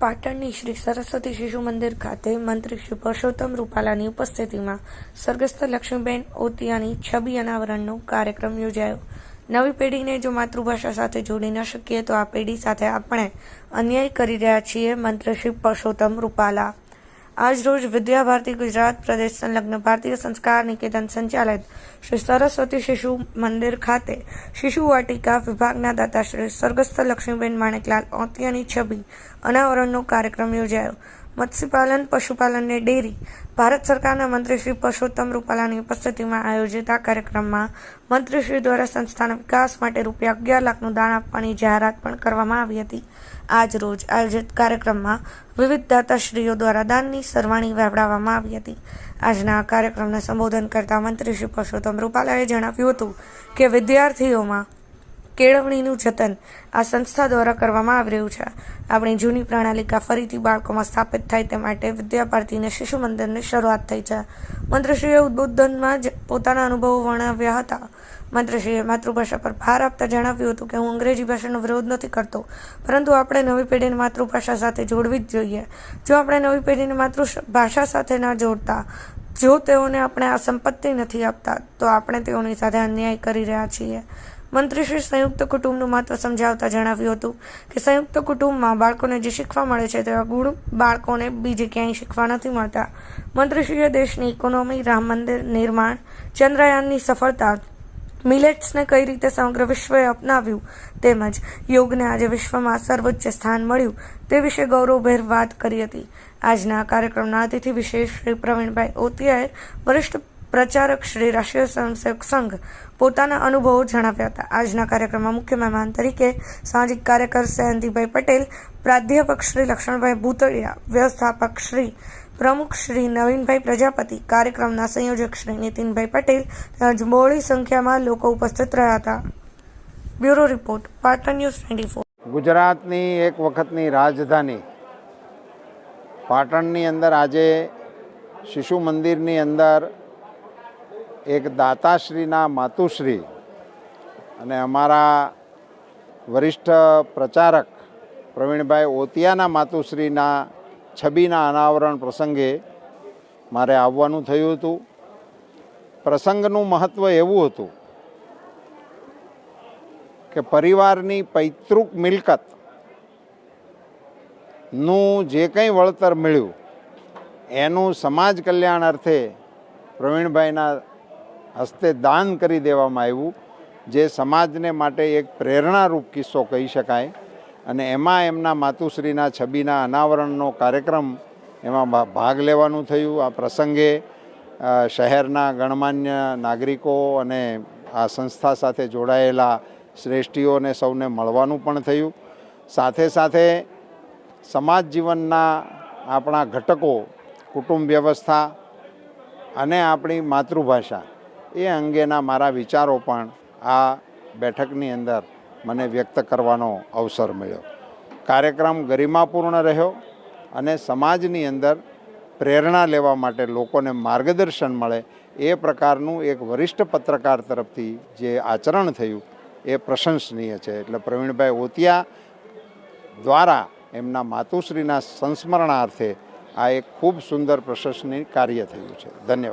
પાટણની શ્રી સરસ્વતી શિશુ મંદિર ખાતે મંત્રી શ્રી પરસોત્તમ રૂપાલાની ઉપસ્થિતિમાં સ્વર્ગસ્થ લક્ષ્મીબેન ઓતિયાની છબી અનાવરણનો કાર્યક્રમ યોજાયો. નવી પેઢીને જો માતૃભાષા સાથે જોડી ન શકીએ તો આ પેઢી સાથે આપણે અન્યાય કરી રહ્યા છીએ, મંત્રી શ્રી પરસોત્તમ રૂપાલા. આજ રોજ વિદ્યાભારતી ગુજરાત પ્રદેશ સંલગ્ન ભારતીય સંસ્કાર નિકેતન સંચાલિત શ્રી સરસ્વતી શિશુ મંદિર ખાતે શિશુ વાટિકા વિભાગના દાતા શ્રી સ્વર્ગસ્થ લક્ષ્મીબેન માણેકલાલ ઓતિયાની છબી અનાવરણનો કાર્યક્રમ યોજાયો. મત્સ્યપાલન પશુપાલનને ડેરી. ભારત સરકારના મંત્રી શ્રી પરસોત્તમ રૂપાલાની ઉપસ્થિતિમાં આયોજિત આ કાર્યક્રમમાં મંત્રીશ્રી દ્વારા સંસ્થાના વિકાસ માટે રૂપિયા અગિયાર લાખનું દાન આપવાની જાહેરાત પણ કરવામાં આવી હતી. આજ રોજ આયોજિત કાર્યક્રમમાં વિવિધ દાતાશ્રીઓ દ્વારા દાનની સરવાણી વહેવડાવવામાં આવી હતી. આજના કાર્યક્રમને સંબોધન કરતા મંત્રી શ્રી પરસોત્તમ રૂપાલાએ જણાવ્યું હતું કે વિદ્યાર્થીઓમાં કેળવણીનું જતન આ સંસ્થા દ્વારા કરવામાં આવી રહ્યું છે. આપણી જૂની પ્રણાલિકા ફરીથી બાળકોમાં સ્થાપિત થાય તે માટે વિદ્યાભારતીને શિશુ મંદિરની શરૂઆત થઈ છે. મંત્રીશ્રીએ ઉદ્બોધનમાં જ પોતાના અનુભવો વર્ણવ્યા હતા. મંત્રીશ્રીએ માતૃભાષા પર ભાર આપતા જણાવ્યું હતું કે, હું અંગ્રેજી ભાષાનો વિરોધ નથી કરતો, પરંતુ આપણે નવી પેઢીને માતૃભાષા સાથે જોડવી જ જોઈએ. જો આપણે નવી પેઢીને માતૃભાષા સાથે ન જોડતા, જો તેઓને આપણે આ સંપત્તિ નથી આપતા, તો આપણે તેઓની સાથે અન્યાય કરી રહ્યા છીએ. મંત્રીશ્રી સંયુક્ત કુટુંબનું મહત્વ સમજાવતા જણાવ્યું હતું કે સંયુક્ત કુટુંબમાં બાળકોને જે શીખવા મળે છે તેવા ગુણ બાળકોને બીજે ક્યાંય શીખવા નથી મળતા. મંત્રીશ્રીએ દેશની ઇકોનોમી, રામ મંદિર નિર્માણ, ચંદ્રયાનની સફળતા, મિલેટ્સને કઈ રીતે સમગ્ર વિશ્વએ અપનાવ્યું તેમજ યોગને આજે વિશ્વમાં સર્વોચ્ચ સ્થાન મળ્યું તે વિશે ગૌરવભેર વાત કરી હતી. આજના કાર્યક્રમના અતિથિ વિશેષ શ્રી પ્રવીણભાઈ ઓતિયાએ વરિષ્ઠ પ્રચારક શ્રી રાષ્ટ્રીય સ્વયંસેવક સંઘ પોતાના અનુભવો જણાવ્યા હતા. આજના કાર્યક્રમમાં મુખ્ય મહેમાન તરીકે સામાજિક કાર્યકર સયંતિભાઈ પટેલ, પ્રાધ્યાપક શ્રી લક્ષ્મણભાઈ ભૂતળિયા, વ્યવસ્થાપક શ્રી પ્રમુખ શ્રી નવીનભાઈ પ્રજાપતિ, કાર્યક્રમના સંયોજક શ્રી નીતિનભાઈ પટેલ તેમજ બહોળી સંખ્યામાં લોકો ઉપસ્થિત રહ્યા હતા. Bureau report, Patan news twenty ગુજરાતની એક વખતની રાજધાની. પાટણની અંદર આજે શિશુ મંદિરની અંદર એક દાતાશ્રીના માતુશ્રી અને અમારા વરિષ્ઠ પ્રચારક પ્રવીણભાઈ ઓતિયાના માતુશ્રીના છબીના અનાવરણ પ્રસંગે મારે આવવાનું થયું હતું. પ્રસંગનું મહત્ત્વ એવું હતું કે પરિવારની પૈતૃક મિલકતનું જે કંઈ વળતર મળ્યું, એનું સમાજ કલ્યાણ અર્થે પ્રવીણભાઈના હસ્તે દાન કરી દેવામાં આવ્યું, જે સમાજને માટે એક પ્રેરણારૂપ કિસ્સો કહી શકાય. અને એમાં એમના માતુશ્રીના છબીના અનાવરણનો કાર્યક્રમ એમાં ભાગ લેવાનું થયું. આ પ્રસંગે શહેરના ગણમાન્ય નાગરિકો અને આ સંસ્થા સાથે જોડાયેલા શ્રેષ્ઠીઓને સૌને મળવાનું પણ થયું. સાથે સાથે સમાજ જીવનના આપણા ઘટકો, કુટુંબ વ્યવસ્થા અને આપણી માતૃભાષા એ અંગેના મારા વિચારો પણ આ બેઠકની અંદર મને વ્યક્ત કરવાનો અવસર મળ્યો. કાર્યક્રમ ગરિમાપૂર્ણ રહ્યો અને સમાજની અંદર પ્રેરણા લેવા માટે લોકોને માર્ગદર્શન મળે એ પ્રકારનું એક વરિષ્ઠ પત્રકાર તરફથી જે આચરણ થયું એ પ્રશંસનીય છે. એટલે પ્રવીણભાઈ ઓતિયા દ્વારા એમના માતુશ્રીના સંસ્મરણાર્થે આ એક ખૂબ સુંદર પ્રશંસનીય કાર્ય થયું છે. ધન્યવાદ.